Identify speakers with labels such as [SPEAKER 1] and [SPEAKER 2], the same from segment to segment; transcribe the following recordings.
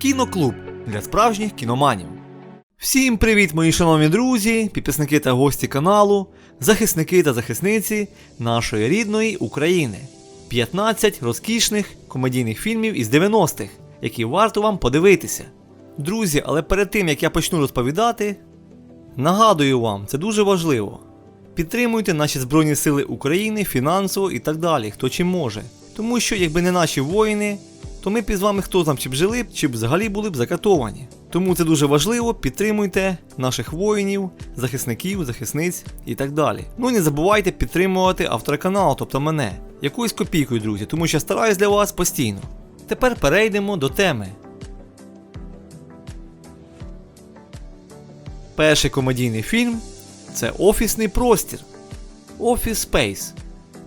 [SPEAKER 1] Кіноклуб для справжніх кіноманів. Всім привіт, мої шановні друзі, підписники та гості каналу, захисники та захисниці нашої рідної України. 15 розкішних комедійних фільмів із 90-х, які варто вам подивитися. Друзі, але перед тим як я почну розповідати, нагадую вам, це дуже важливо. Підтримуйте наші Збройні Сили України фінансово і так далі, хто чим може. Тому що, якби не наші воїни, то ми б із вами хто там чи б жили, чи б взагалі були б закатовані. Тому це дуже важливо, підтримуйте наших воїнів, захисників, захисниць і так далі. Ну і не забувайте підтримувати автора каналу, тобто мене, якоюсь копійкою, друзі, тому що я стараюсь для вас постійно. Тепер перейдемо до теми. Перший комедійний фільм це Офісний простір. Office Space.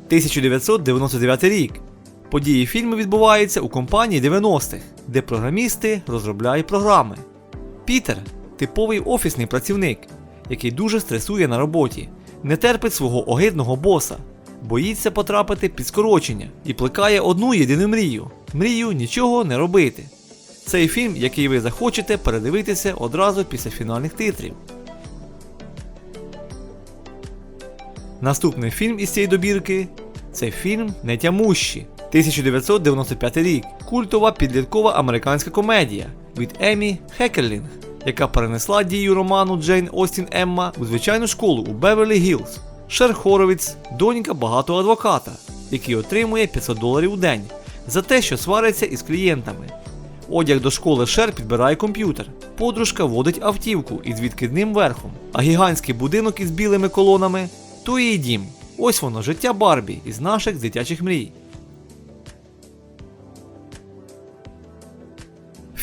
[SPEAKER 1] 1999 рік. Події фільму відбуваються у компанії 90-х, де програмісти розробляють програми. Пітер типовий офісний працівник, який дуже стресує на роботі, не терпить свого огидного боса, боїться потрапити під скорочення і плекає одну єдину мрію мрію нічого не робити. Цей фільм, який ви захочете передивитися одразу після фінальних титрів. Наступний фільм із цієї добірки це фільм Нетямущі 1995 рік. Культова підліткова американська комедія від Емі Хекерлінг, яка перенесла дію роману Джейн Остін Емма у звичайну школу у Беверлі Гілз. Шер Хоровіц донька багатого адвоката, який отримує 500 доларів у день за те, що свариться із клієнтами. Одяг до школи Шер підбирає комп'ютер. Подружка водить автівку із відкидним верхом, а гігантський будинок із білими колонами то її дім. Ось воно життя Барбі із наших дитячих мрій.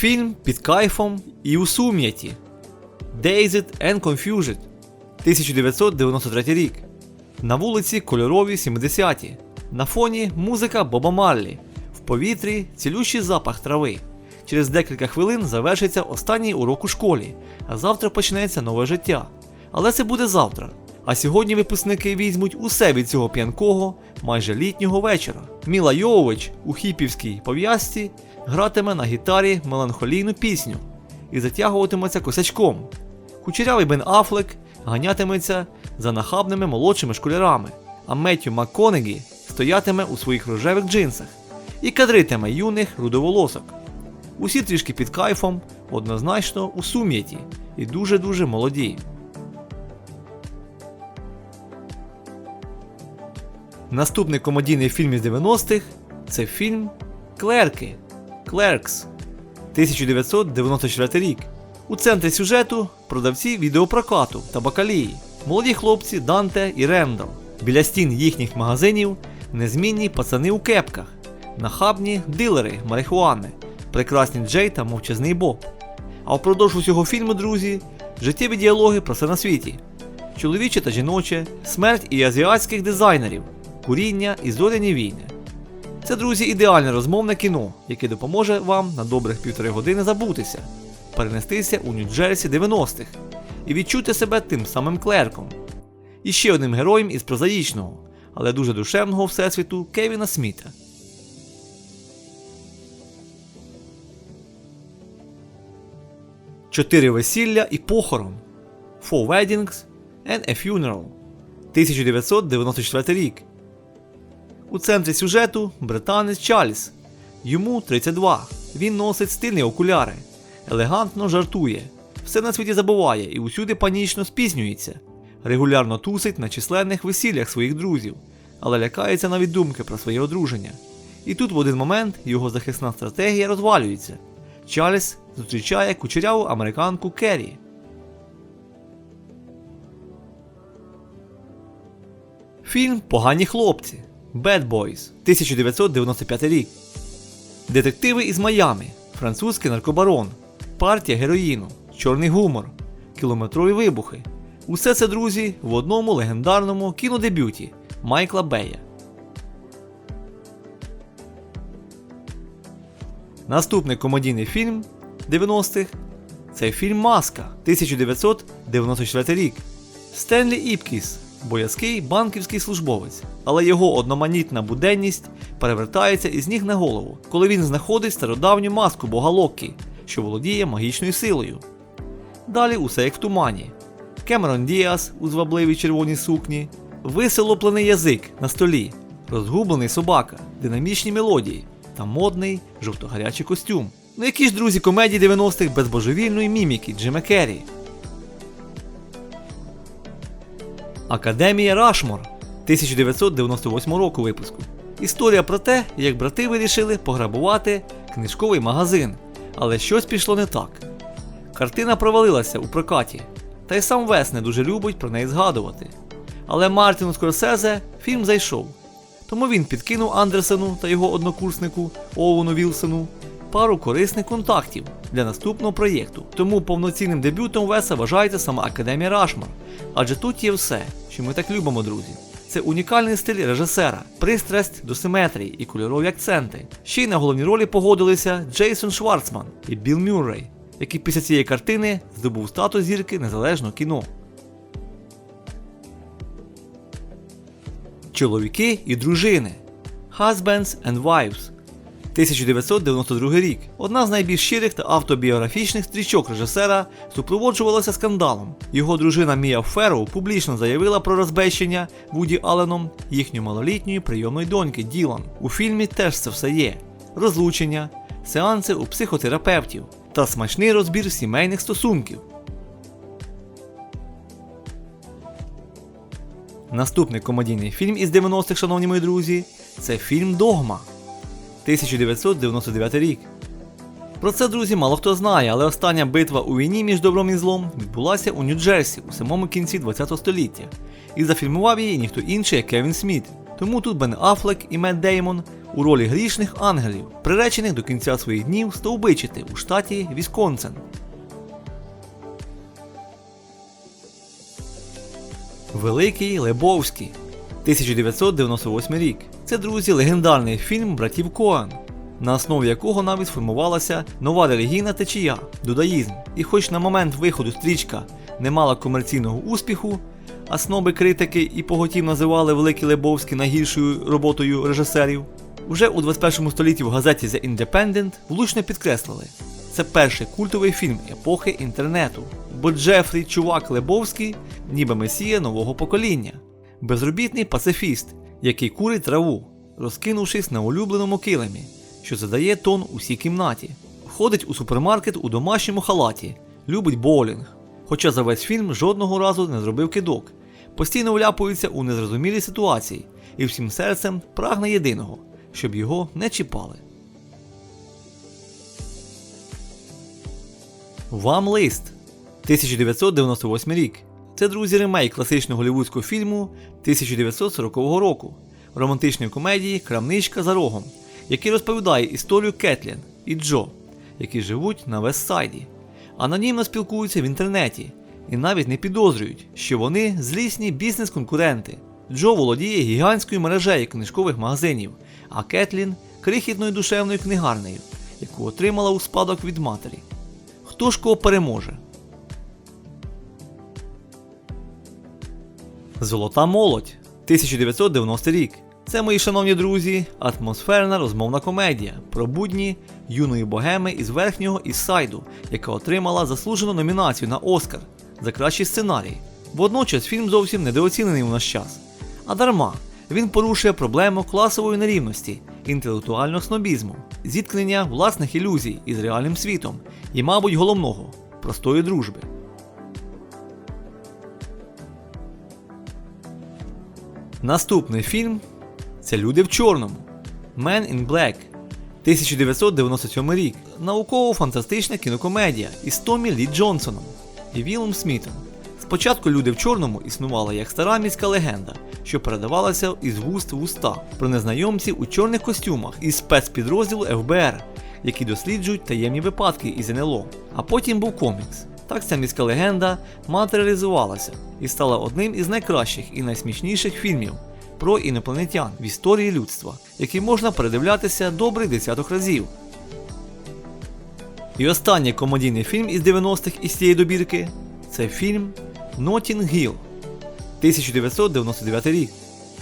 [SPEAKER 1] Фільм під кайфом і у сум'яті. Dazed and Confused 1993 рік. На вулиці кольорові 70-ті. На фоні музика Боба Марлі. В повітрі цілющий запах трави. Через декілька хвилин завершиться останній урок у школі, а завтра почнеться нове життя. Але це буде завтра. А сьогодні випускники візьмуть усе від цього п'янкого, майже літнього вечора. Міла Йовович у хіпівській пов'язці гратиме на гітарі меланхолійну пісню і затягуватиметься косячком. Кучерявий Бен Афлек ганятиметься за нахабними молодшими школярами, а Меттю МакКонегі стоятиме у своїх рожевих джинсах і кадритиме юних рудоволосок. Усі трішки під кайфом, однозначно у сум'яті і дуже-дуже молоді. Наступний комедійний фільм із 90-х це фільм Клерки Clerks 1994 рік. У центрі сюжету продавці відеопрокату та бакалії, молоді хлопці Данте і Рендал. Біля стін їхніх магазинів незмінні пацани у кепках, нахабні дилери марихуани, прекрасні Джей та мовчазний Боб. А впродовж усього фільму, друзі, життєві діалоги про все на світі, чоловіче та жіноче, смерть і азіатських дизайнерів куріння і зоряні війни. Це, друзі, ідеальне розмовне кіно, яке допоможе вам на добрих півтори години забутися, перенестися у Нью-Джерсі 90-х і відчути себе тим самим клерком. І ще одним героєм із прозаїчного, але дуже душевного всесвіту Кевіна Сміта. Чотири весілля і похорон. Four Weddings and a Funeral 1994 рік. У центрі сюжету британець Чарльз. Йому 32. Він носить стильні окуляри, елегантно жартує, все на світі забуває і усюди панічно спізнюється, регулярно тусить на численних весіллях своїх друзів, але лякається навіть думки про своє одруження. І тут в один момент його захисна стратегія розвалюється. Чарльз зустрічає кучеряву американку Керрі. Фільм Погані хлопці. Bad Boys 1995 рік. Детективи із Майами. Французький наркобарон. Партія героїну. Чорний гумор. Кілометрові вибухи. Усе це, друзі, в одному легендарному кінодебюті Майкла Бея. Наступний комедійний фільм 90-х це фільм Маска 1994 рік. Стенлі Іпкіс боязкий банківський службовець, але його одноманітна буденність перевертається із ніг на голову, коли він знаходить стародавню маску бога Локі, що володіє магічною силою. Далі усе як в тумані. Кемерон Діас у звабливій червоній сукні, висолоплений язик на столі, розгублений собака, динамічні мелодії та модний жовтогарячий костюм. Ну які ж друзі комедії 90-х без божевільної міміки Джима Керрі. Академія Рашмор 1998 року випуску. Історія про те, як брати вирішили пограбувати книжковий магазин, але щось пішло не так. Картина провалилася у прокаті, та й сам Вес не дуже любить про неї згадувати. Але Мартіну Скорсезе фільм зайшов. Тому він підкинув Андерсену та його однокурснику Оуну Вілсону пару корисних контактів для наступного проєкту. Тому повноцінним дебютом Веса вважається сама Академія Рашмар. Адже тут є все, що ми так любимо, друзі. Це унікальний стиль режисера, пристрасть до симетрії і кольорові акценти. Ще й на головні ролі погодилися Джейсон Шварцман і Білл Мюррей, який після цієї картини здобув статус зірки незалежного кіно. Чоловіки і дружини Husbands and Wives 1992 рік. Одна з найбільш щирих та автобіографічних стрічок режисера супроводжувалася скандалом. Його дружина Мія Ферроу публічно заявила про розбещення Вуді Алленом їхньої малолітньої прийомної доньки Ділан. У фільмі теж це все є: розлучення, сеанси у психотерапевтів та смачний розбір сімейних стосунків. Наступний комедійний фільм із 90-х, шановні мої друзі, це фільм Догма 1999 рік. Про це, друзі, мало хто знає, але остання битва у війні між добром і злом відбулася у Нью-Джерсі у самому кінці ХХ століття. І зафільмував її ніхто інший, як Кевін Сміт. Тому тут Бен Аффлек і Мет Деймон у ролі грішних ангелів, приречених до кінця своїх днів стовбичити у штаті Вісконсин. Великий Лебовський 1998 рік. Це, друзі, легендарний фільм братів Коан, на основі якого навіть сформувалася нова релігійна течія дудаїзм. І хоч на момент виходу стрічка не мала комерційного успіху, а сноби критики і поготів називали Великий Лебовський найгіршою роботою режисерів, уже у 21 столітті в газеті The Independent влучно підкреслили. Це перший культовий фільм епохи інтернету, бо Джефрі Чувак Лебовський ніби месія нового покоління, безробітний пацифіст, який курить траву, розкинувшись на улюбленому килимі, що задає тон усій кімнаті, ходить у супермаркет у домашньому халаті, любить боулінг, хоча за весь фільм жодного разу не зробив кидок, постійно вляпується у незрозумілі ситуації і всім серцем прагне єдиного, щоб його не чіпали. Вам лист 1998 рік. Це друзі ремейк класичного голівудського фільму 1940 року, романтичної комедії Крамничка за рогом, який розповідає історію Кетлін і Джо, які живуть на Вестсайді, анонімно спілкуються в інтернеті і навіть не підозрюють, що вони злісні бізнес-конкуренти. Джо володіє гігантською мережею книжкових магазинів, а Кетлін крихітною душевною книгарнею, яку отримала у спадок від матері. Хто ж кого переможе? Золота молодь 1990 рік. Це, мої шановні друзі, атмосферна розмовна комедія про будні юної богеми із верхнього Іссайду, яка отримала заслужену номінацію на Оскар за кращий сценарій. Водночас фільм зовсім недооцінений у наш час. А дарма, він порушує проблему класової нерівності, інтелектуального снобізму, зіткнення власних ілюзій із реальним світом і, мабуть, головного простої дружби. Наступний фільм це Люди в чорному Man in Black 1997 рік. Науково-фантастична кінокомедія із Томі Лі Джонсоном і Вілом Смітом. Спочатку люди в чорному існувала як стара міська легенда, що передавалася із вуст в уста про незнайомців у чорних костюмах із спецпідрозділу ФБР, які досліджують таємні випадки із НЛО. А потім був комікс. Так ця міська легенда матеріалізувалася і стала одним із найкращих і найсмішніших фільмів про інопланетян в історії людства, які можна передивлятися добрий десяток разів. І останній комедійний фільм із 90-х із цієї добірки це фільм Notting Hill 1999 рік.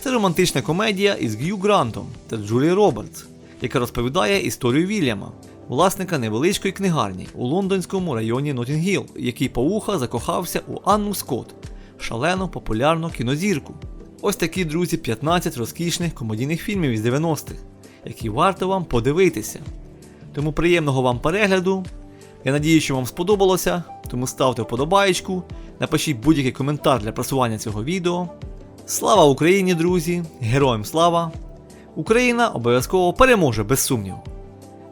[SPEAKER 1] Це романтична комедія із Г'ю Грантом та Джулією Робертс, яка розповідає історію Вільяма, власника невеличкої книгарні у лондонському районі Нотінгіл, який по уха закохався у Анну Скотт, шалено популярну кінозірку. Ось такі, друзі, 15 розкішних комедійних фільмів із 90-х, які варто вам подивитися. Тому приємного вам перегляду. Я надію, що вам сподобалося, тому ставте вподобаєчку, напишіть будь-який коментар для просування цього відео. Слава Україні, друзі! Героям слава! Україна обов'язково переможе без сумніву.